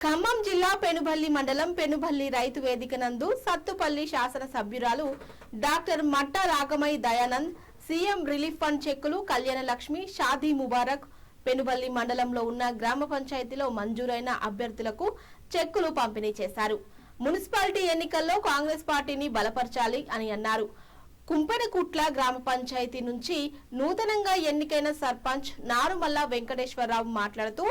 ఖమ్మం జిల్లా పెనుబల్లి మండలం పెనుబల్లి రైతు వేదిక నందు సత్తుపల్లి శాసన సభ్యురాలు doctor Matta Ragamayi Dayanand CM relief fund చెక్కులు కళ్యాణ లక్ష్మి షాదీ ముబారక్ పెనుబల్లి మండలంలో ఉన్న గ్రామ పంచాయతీలో మంజూరైన అభ్యర్థులకు చెక్కులు పంపిణీ చేశారు. మున్సిపాలిటీ ఎన్నికల్లో కాంగ్రెస్ పార్టీని బలపరచాలి అని అన్నారు. కుంపెనకుట్ల గ్రామ పంచాయతీ నుంచి నూతనంగా ఎన్నికైన సర్పంచ్ నారుమల్ల వెంకటేశ్వరరావు మాట్లాడుతూ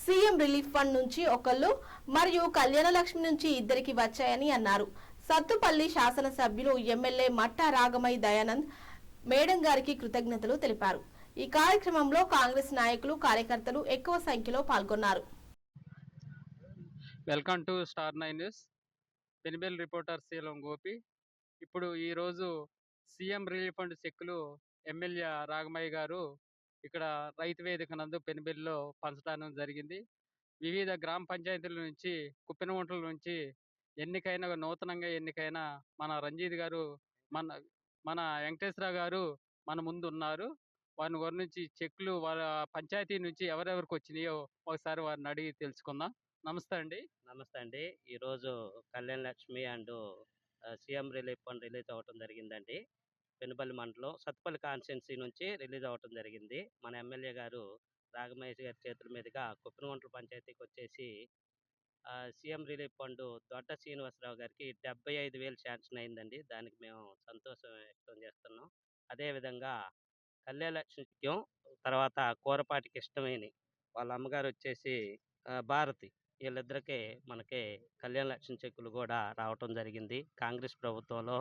సీఎం రిలీఫ్ ఫండ్ నుంచి ఒకళ్ళు మరియు కళ్యాణలక్ష్మి నుంచి ఇద్దరికి వచ్చాయని అన్నారు. సత్తుపల్లి శాసనసభ్యులు ఎమ్మెల్యే మట్టా రాగమై దయానంద్ మేడం గారికి కృతజ్ఞతలు తెలిపారు. ఈ కార్యక్రమంలో కాంగ్రెస్ నాయకులు కార్యకర్తలు ఎక్కువ సంఖ్యలో పాల్గొన్నారు. Welcome to star nine news. పెనిబెల్ reporter Seelam Gopi. ఇప్పుడు ఈరోజు సీఎం రిలీఫ్ ఫండ్ చెక్కులు ఎమ్మెల్యే రాగమయ్య గారు ఇక్కడ రైతు వేదిక నందు పెనిబెల్లో పంచడం జరిగింది. వివిధ గ్రామ పంచాయతీల నుంచి కుప్పెనగుంటల నుంచి ఎన్నికైన నూతనంగా ఎన్నికైన మన రంజిత్ గారు మన మన వెంకటేశ్వరరావు గారు మన ముందు ఉన్నారు. వారిని వారి నుంచి చెక్లు వాళ్ళ పంచాయతీ నుంచి ఎవరెవరికి వచ్చినాయో ఒకసారి వారిని అడిగి తెలుసుకుందాం. నమస్తే అండి. నమస్తే అండి. ఈరోజు Kalyan Lakshmi and CM relief fund release అవ్వటం జరిగిందండి. పెనుపల్లి మండలం సత్పల్లి కాన్స్టిట్యున్సీ నుంచి రిలీజ్ అవ్వటం జరిగింది. మన ఎమ్మెల్యే గారు రాగమహేష్ గారి చేతుల మీదుగా కుప్పనగుంట్ల పంచాయతీకి వచ్చేసి CM relief fund Dodda Srinivasarao గారికి డెబ్బై ఐదు వేలు శాంక్షన్ అయిందండి. దానికి మేము సంతోషం వ్యక్తం చేస్తున్నాం. అదేవిధంగా కళ్యాణ తర్వాత కూరపాటికి ఇష్టమైన వాళ్ళ అమ్మగారు వచ్చేసి భారతి వీళ్ళిద్దరికీ మనకి కళ్యాణ లక్ష్మి చెక్కులు కూడా రావటం జరిగింది. కాంగ్రెస్ ప్రభుత్వంలో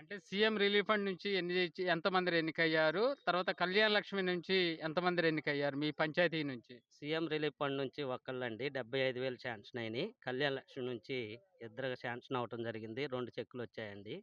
అంటే సీఎం రిలీఫ్ ఫండ్ నుంచి ఎన్ని ఎంతమంది ఎన్నికయ్యారు? తర్వాత కళ్యాణ లక్ష్మి నుంచి ఎంతమంది ఎన్నికయ్యారు మీ పంచాయతీ నుంచి? సీఎం రిలీఫ్ ఫండ్ నుంచి ఒక్కళ్ళండి. డెబ్బై ఐదు వేలు శాంక్షన్ అయినాయి. కళ్యాణ లక్ష్మి నుంచి ఇద్దరు శాంక్షన్ అవటం జరిగింది. రెండు చెక్కులు వచ్చాయండి